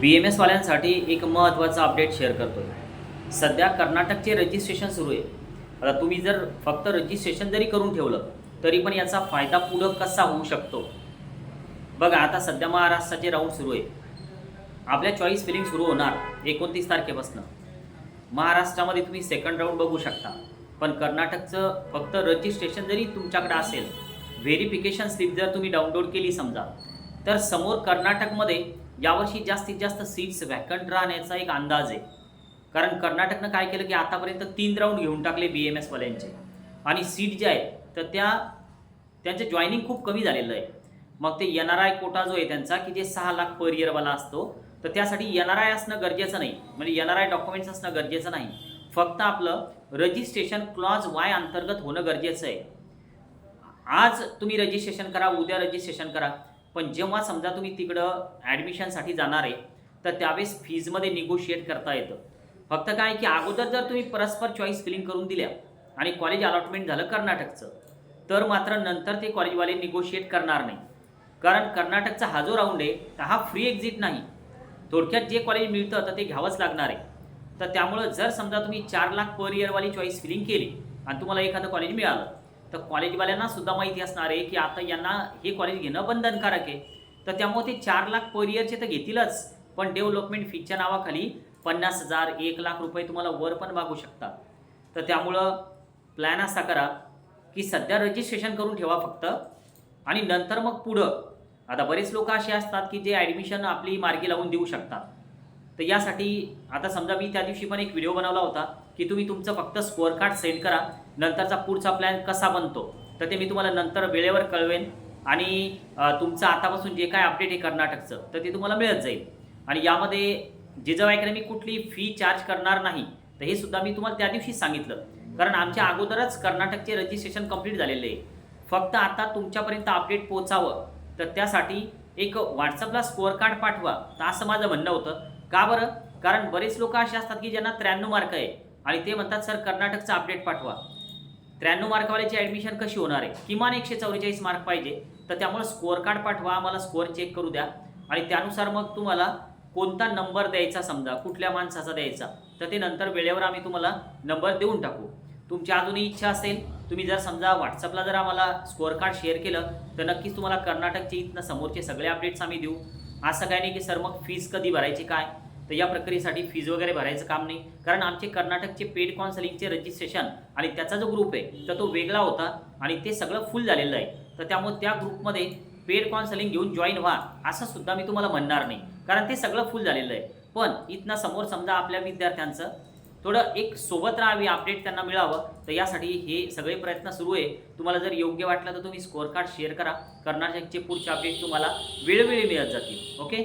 बी M एसवाल्यांसाठी एक महत्त्वाचा update share करतो आहे सध्या कर्नाटकचे रजिस्ट्रेशन सुरू आहे. आता तुम्ही जर फक्त रजिस्ट्रेशन जरी करून ठेवलं तरी पण याचा फायदा पुढं कसा होऊ शकतो? बघा आता सध्या महाराष्ट्राचे राऊंड सुरू आहे. आपल्या चॉईस फिलिंग सुरू होणार एकोणतीस तारखेपासून. महाराष्ट्रामध्ये तुम्ही सेकंड राऊंड बघू शकता. पण कर्नाटकचं फक्त रजिस्ट्रेशन जरी तुमच्याकडे असेल व्हेरिफिकेशन स्लिप जर तुम्ही डाउनलोड केली समजा तर समोर कर्नाटकमध्ये यावर्षी जास्तीत जास्त सीट्स व्हॅकंट राहण्याचा एक अंदाज आहे. कारण कर्नाटकनं काय केलं की आतापर्यंत तीन राऊंड घेऊन टाकले बी एम एसवाल्यांचे आणि सीट जे आहे तर त्या त्यांचे जॉईनिंग खूप कमी झालेलं आहे. मग ते एन आर आय कोटा जो आहे त्यांचा की जे सहा लाख पर इयरवाला असतो तर त्यासाठी एन आर आय असणं गरजेचं नाही. म्हणजे एन आर आय डॉक्युमेंट्स असणं गरजेचं नाही. फक्त आपलं रजिस्ट्रेशन क्लॉज वाय अंतर्गत होणं गरजेचं आहे. आज तुम्ही रजिस्ट्रेशन करा उद्या रजिस्ट्रेशन करा. पण जेव्हा समजा तुम्ही तिकडं ॲडमिशनसाठी जाणार आहे तर त्यावेळेस फीजमध्ये निगोशिएट करता येतं. फक्त काय की अगोदर जर तुम्ही परस्पर चॉईस फिलिंग करून दिल्या आणि कॉलेज अलॉटमेंट झालं कर्नाटकचं तर मात्र नंतर ते कॉलेजवाले निगोशिएट करणार नाही. कारण कर्नाटकचा हा जो राऊंड आहे तर हा फ्री एक्झिट नाही. थोडक्यात जे कॉलेज मिळतं तर ते घ्यावंच लागणार आहे. तर त्यामुळं जर समजा तुम्ही चार लाख पर इयरवाली चॉईस फिलिंग केली आणि तुम्हाला एखादं कॉलेज मिळालं तर कॉलेजवाल्यांना सुद्धा माहिती असणार आहे की आता यांना हे कॉलेज घेणं बंधनकारक आहे. तर त्यामुळे ते चार लाख पर इयरचे तर घेतीलच पण डेव्हलपमेंट फीच्या नावाखाली पन्नास हजार एक लाख रुपये तुम्हाला वर पण मागू शकतात. तर त्यामुळं प्लॅन असा करा की सध्या रजिस्ट्रेशन करून ठेवा फक्त आणि नंतर मग पुढं. आता बरेच लोक असे असतात की जे ॲडमिशन आपली मार्गी लावून देऊ शकतात. तर यासाठी आता समजा मी त्या दिवशी पण एक व्हिडिओ बनवला होता. की तुम्ही तुमचं फक्त स्कोअर कार्ड सेंड करा नंतरचा पुढचा प्लॅन कसा बनतो. तर ते मी तुम्हाला नंतर वेळेवर कळवेन आणि तुमचं आतापासून जे काय अपडेट आहे कर्नाटकचं तर ते तुम्हाला मिळत जाईल. आणि यामध्ये जिजाऊ अकॅडमी कुठली फी चार्ज करणार नाही तर हे सुद्धा मी तुम्हाला त्या दिवशी सांगितलं. कारण आमच्या अगोदरच कर्नाटकचे रजिस्ट्रेशन कंप्लीट झालेले आहे. फक्त आता तुमच्यापर्यंत अपडेट पोचावं तर त्यासाठी एक व्हॉट्सअपला स्कोअर कार्ड पाठवा तर असं माझं म्हणणं होतं. का बरं? कारण बरेच लोक असे असतात की ज्यांना त्र्याण्णव मार्क आहे आणि ते म्हणतात सर कर्नाटकचा अपडेट पाठवा. त्र्याण्णव मार्कवाल्याची ॲडमिशन कशी होणार आहे? किमान एकशे चौवेचाळीस मार्क पाहिजे. तर त्यामुळे स्कोअर कार्ड पाठवा आम्हाला स्कोअर चेक करू द्या. आणि त्यानुसार मग तुम्हाला कोणता नंबर द्यायचा समजा कुठल्या माणसाचा द्यायचा तर ते नंतर वेळेवर आम्ही तुम्हाला नंबर देऊन टाकू. तुमची अजूनही इच्छा असेल तुम्ही जर समजा व्हॉट्सअपला जर आम्हाला स्कोअर कार्ड शेअर केलं तर नक्कीच तुम्हाला कर्नाटकचे इथनं समोरचे सगळे अपडेट्स आम्ही देऊ. असं काय नाही की सर मग फीज कधी भरायची काय? तर या प्रक्रियेसाठी फीज वगैरे भरायचं काम नाही. कारण आमचे कर्नाटकचे पेड काउन्सिलिंगचे रजिस्ट्रेशन आणि त्याचा जो ग्रुप आहे तर तो वेगळा होता आणि ते सगळं फुल झालेलं आहे. तर त्यामुळे त्या ग्रुपमध्ये पेड काउन्सिलिंग घेऊन जॉईन व्हा असं सुद्धा मी तुम्हाला म्हणणार नाही. कारण ते सगळं फुल झालेलं आहे. पण इथनं समोर समजा आपल्या विद्यार्थ्यांचं थोडं एक सोबत राहावी अपडेट त्यांना मिळावं तर यासाठी हे सगळे प्रयत्न सुरू आहे. तुम्हाला जर योग्य वाटलं तर तुम्ही स्कोअर कार्ड शेअर करा. कर्नाटकचे पुढचे अपडेट तुम्हाला वेळोवेळी मिळत जातील. ओके